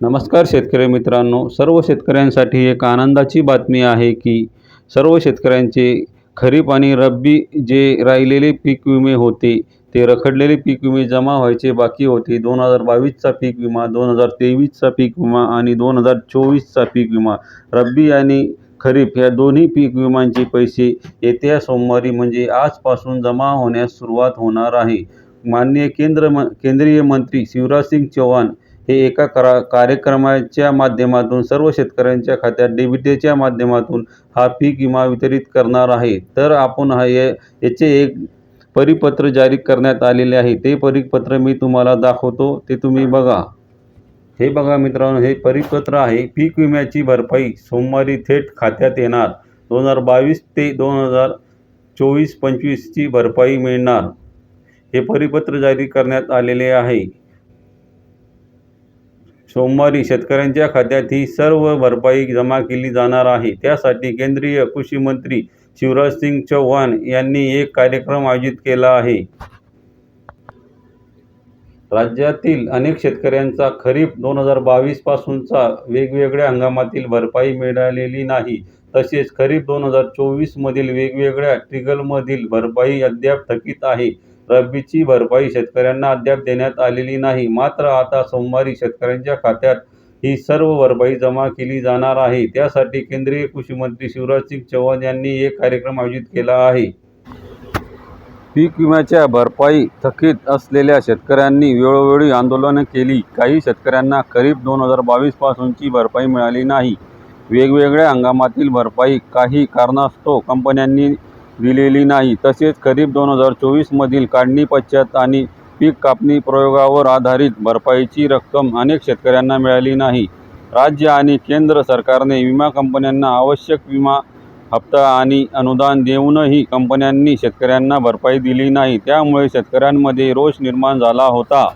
नमस्कार शेतकरी मित्रांनो सर्व शेतकऱ्यांसाठी एक आनंदाची बातमी आहे की सर्व शेतकऱ्यांचे खरीप आणि रब्बी जे राहिलेले पीक विमे होते ते रखडलेले पीक विमे जमा व्हायचे बाकी होते. दोन हजार बावीसचा पीक विमा दोन हजार तेवीसचा पीक विमा आणि दोन हजार चोवीसचा पीक विमा. रब्बी आणि खरीप या दोन्ही पीक विमांचे पैसे येत्या सोमवारी म्हणजे आजपासून जमा होण्यास सुरुवात होणार आहे. माननीय केंद्र म केंद्रीय मंत्री शिवराजसिंग चौहान हे एका करा कार्यक्रमाच्या माध्यमातून सर्व शेतकऱ्यांच्या खात्यात डीबीटीच्या माध्यमातून हा पीक विमा वितरित करणार आहे. तर आपण हा ये याचे एक परिपत्र जारी करण्यात आलेले आहे. ते परिपत्र मी तुम्हाला दाखवतो. ते तुम्ही बघा. हे बघा मित्रांनो हे परिपत्र आहे. पीक विम्याची भरपाई सोमवारी थेट खात्यात येणार. दोन हजार बावीस ते दोन हजार चोवीस पंचवीसची भरपाई मिळणार. हे परिपत्र जारी करण्यात आलेले आहे. सोमवारी शेतकऱ्यांच्या खात्यात ही सर्व भरपाई जमा केली जाणार आहे. त्यासाठी केंद्रीय कृषी मंत्री शिवराजसिंग चौहान यांनी एक कार्यक्रम आयोजित केला आहे. राज्यातील अनेक शेतकऱ्यांचा खरीप दोन हजार बावीसपासूनचा वेगवेगळ्या हंगामातील भरपाई मिळालेली नाही. तसेच खरीप दोन हजार चोवीसमधील वेगवेगळ्या ट्रिगलमधील भरपाई अद्याप थकीत आहे. रब्बीची भरपाई शेतकऱ्यांना अद्याप देण्यात आलेली नाही. मात्र आता सोमवारी शेतकऱ्यांच्या खात्यात ही सर्व भरपाई जमा केली जाणार आहे. त्यासाठी केंद्रीय कृषी मंत्री शिवराजसिंग चौहान यांनी एक कार्यक्रम आयोजित केला आहे. पीक विम्याच्या भरपाई थकीत असलेल्या शेतकऱ्यांनी वेळोवेळी आंदोलनं केली. काही शेतकऱ्यांना खरीप दोन हजार बावीस पासूनची भरपाई मिळाली नाही. वेगवेगळ्या हंगामातील भरपाई काही कारणास्तव कंपन्यांनी दिलेली नाही. तसेच खरीप दोन हजार चोवीसमधील काढणी पश्चात आणि पीक कापणी प्रयोगावर आधारित भरपाईची रक्कम अनेक शेतकऱ्यांना मिळाली नाही. राज्य आणि केंद्र सरकारने विमा कंपन्यांना आवश्यक विमा हप्ता आणि अनुदान देऊनही कंपन्यांनी शेतकऱ्यांना भरपाई दिली नाही. त्यामुळे शेतकऱ्यांमध्ये रोष निर्माण झाला होता.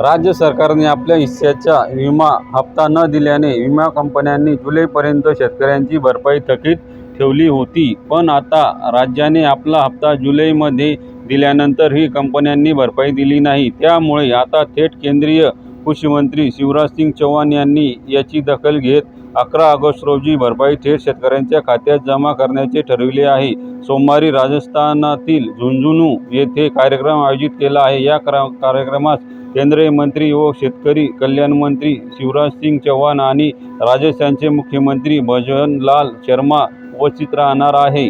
राज्य सरकारने आपल्या हिस्स्याचा विमा हप्ता न दिल्याने विमा कंपन्यांनी जुलैपर्यंत शेतकऱ्यांची भरपाई थकीत ठेवली होती. पण आता राज्याने आपला हप्ता जुलैमध्ये दिल्यानंतरही कंपन्यांनी भरपाई दिली नाही. त्यामुळे आता थेट केंद्रीय कृषीमंत्री शिवराजसिंग चौहान यांनी याची दखल घेत अकरा ऑगस्ट रोजी भरपाई थेट शेतकऱ्यांच्या खात्यात जमा करण्याचे ठरविले आहे. सोमवारी राजस्थानातील झुंझुनू येथे कार्यक्रम आयोजित केला आहे. या कार्यक्रमास केंद्रीय मंत्री व शेतकरी कल्याण मंत्री शिवराजसिंग चौहान आणि राजस्थानचे मुख्यमंत्री भजनलाल शर्मा उपस्थित राहणार आहे.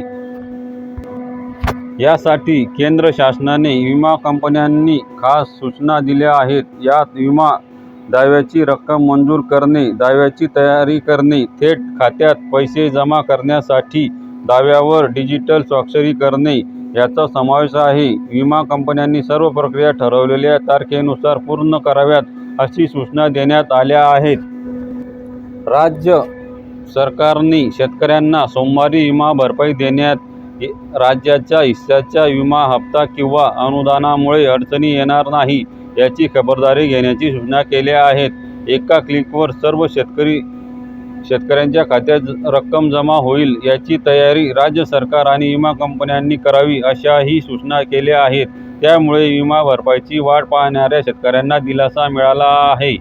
यासाठी केंद्र शासनाने विमा कंपन्यांनी खास सूचना दिल्या आहेत. यात विमा दाव्याची रक्कम मंजूर करणे दाव्याची तयारी करणे थेट खात्यात पैसे जमा करण्यासाठी दाव्यावर डिजिटल स्वाक्षरी करणे याचा समावेश आहे. विमा कंपन्यांनी सर्व प्रक्रिया ठरवलेल्या तारखेनुसार पूर्ण कराव्यात अशी सूचना देण्यात आल्या आहेत. राज्य सरकारने शेतकऱ्यांना सोमवारी विमा भरपाई देण्यात राज्याच्या हिस्साच्या विमा हप्ता किंवा अनुदानामुळे अडचणी येणार नाही याची खबरदारी घेण्याची सूचना केल्या आहेत. एका क्लिकवर सर्व शेतकरी शेतकऱ्यांच्या खात्यात रक्कम जमा होईल याची तयारी राज्य सरकार आणि विमा कंपन्यांनी करावी अशाही सूचना केल्या आहेत. त्यामुळे विमा भरपाईची वाट पाहणाऱ्या शेतकऱ्यांना दिलासा मिळाला आहे.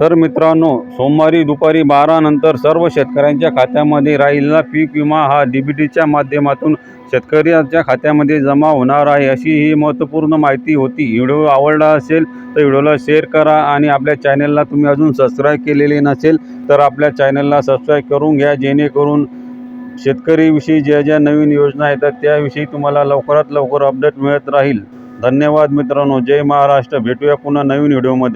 तर मित्रांनो सोमवारी दुपारी बारानंतर सर्व शेतकऱ्यांच्या खात्यामध्ये राहिलेला पीक विमा हा डी बी टीच्या माध्यमातून शेतकऱ्यांच्या खात्यामध्ये जमा होणार आहे अशी ही महत्त्वपूर्ण माहिती होती. व्हिडिओ आवडला असेल तर व्हिडिओला शेअर करा आणि आपल्या चॅनलला तुम्ही अजून सबस्क्राईब केलेले नसेल तर आपल्या चॅनलला सबस्क्राईब करून घ्या जेणेकरून शेतकरीविषयी ज्या ज्या नवीन योजना येतात त्याविषयी तुम्हाला लवकरात लवकर अपडेट मिळत राहील. धन्यवाद मित्रांनो. जय महाराष्ट्र. भेटूया पुन्हा नवीन व्हिडिओमध्ये.